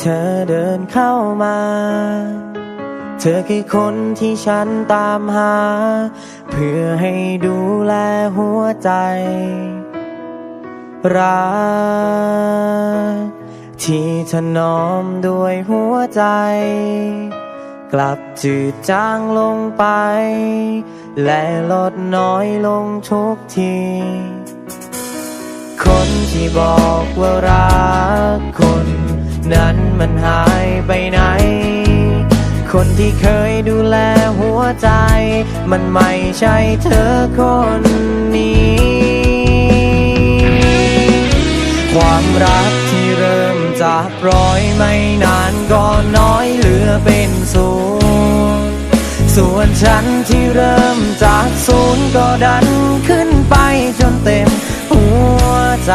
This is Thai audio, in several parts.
เธอเดินเข้ามา เธอคือคนที่ฉันตามหา เพื่อให้ดูแลหัวใจ รักที่ถนอมด้วยหัวใจ กลับจืดจางลงไป และลดน้อยลงทุกทีคนที่บอกว่ารักคน นั้นมันหายไปไหน คนที่เคยดูแลหัวใจ มันไม่ใช่เธอคนนี้ ความรักที่เริ่มจากร้อยไม่นานก็น้อยเหลือเป็นศูนย์ส่วนฉันที่เริ่มจากศูนย์ก็ดันขึ้นไปจนเต็มหัวใจ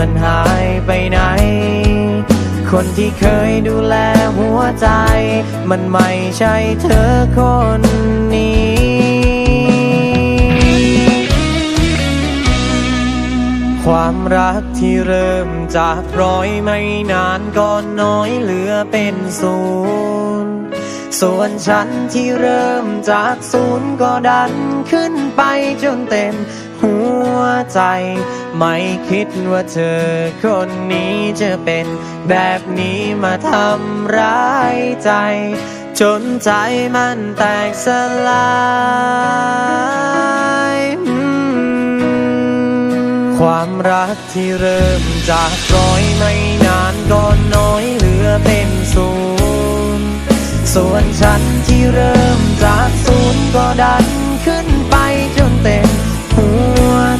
มันหายไปไหน คนที่เคยดูแลหัวใจ มันไม่ใช่เธอคนนี้ความรักที่เริ่มจากร้อยไม่นานก็น้อยเหลือเป็นศูนย์ ส่วนฉันที่เริ่มจากศูนย์ก็ดันขึ้นไปจนเต็ม ใจ ไม่คิดว่าเธอคนนี้จะเป็นแบบนี้มาทำร้ายใจ จนใจมันแตกสลายความรักที่เริ่มจากร้อยไม่นานก็น้อยเหลือเป็นศูนย์ส่วนฉันที่เริ่มจากศูนย์ก็ดันขึ้นไปจนเต็ม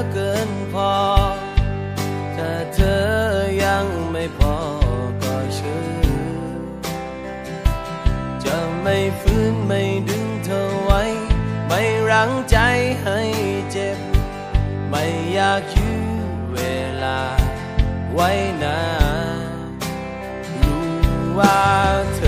ก็เกินพอ ถ้าเธอยังไม่พอก็เชื่อจะไม่ฟื้นไม่ดึงเธอไว้ ไม่รั้งใจให้เจ็บ ไม่อยากยื้อเวลาไว้นานรู้ว่าเธอ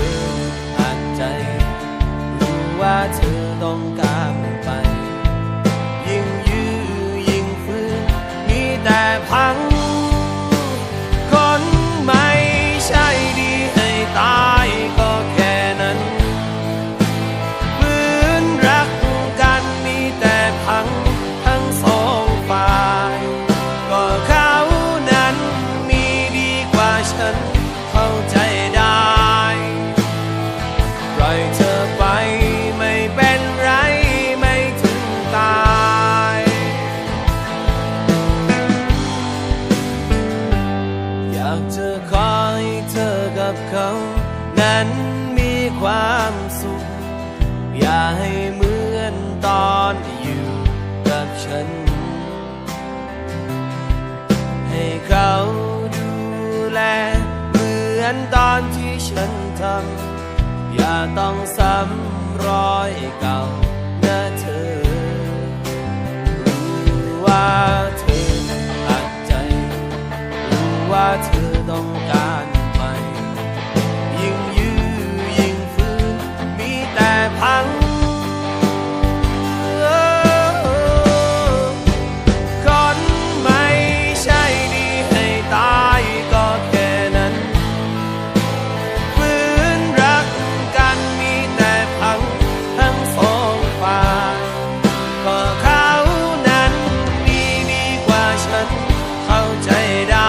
ก ต้องซ้ำรอยเก่า เข้าใจได้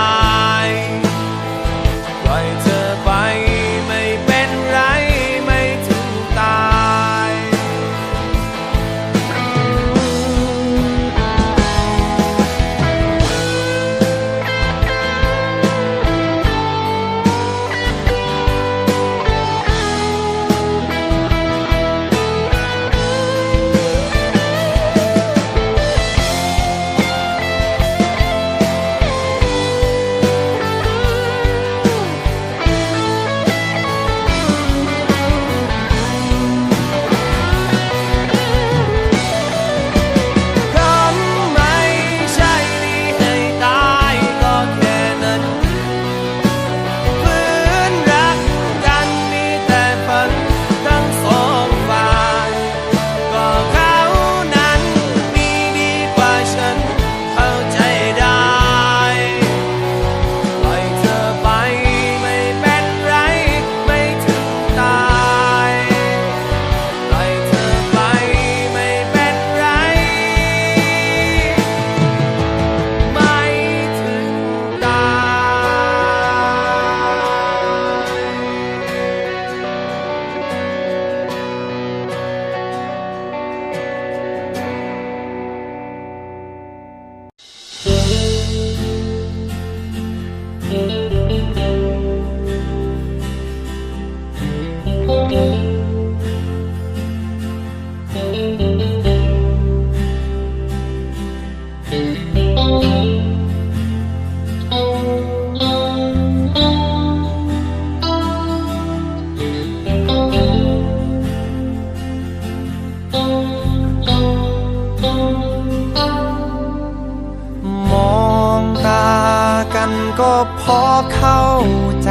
กันก็พอเข้าใจ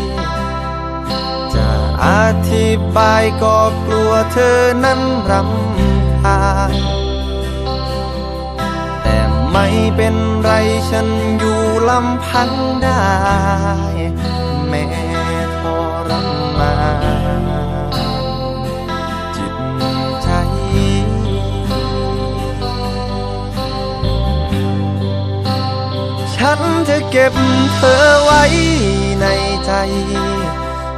ธิบายก็กลัวเธอนั้นรำคาญแต่ไม่เป็นไรฉันอยู่ลำพังได้ แม้ทรมานจิตใจ ฉันจะเก็บเธอไว้ในใจ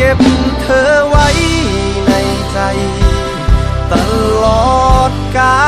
เก็บเธอไว้ในใจ ตลอดกาล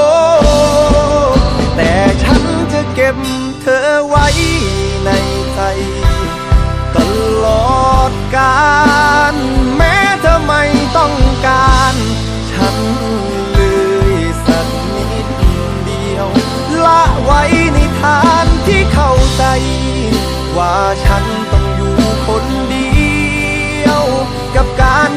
กับการ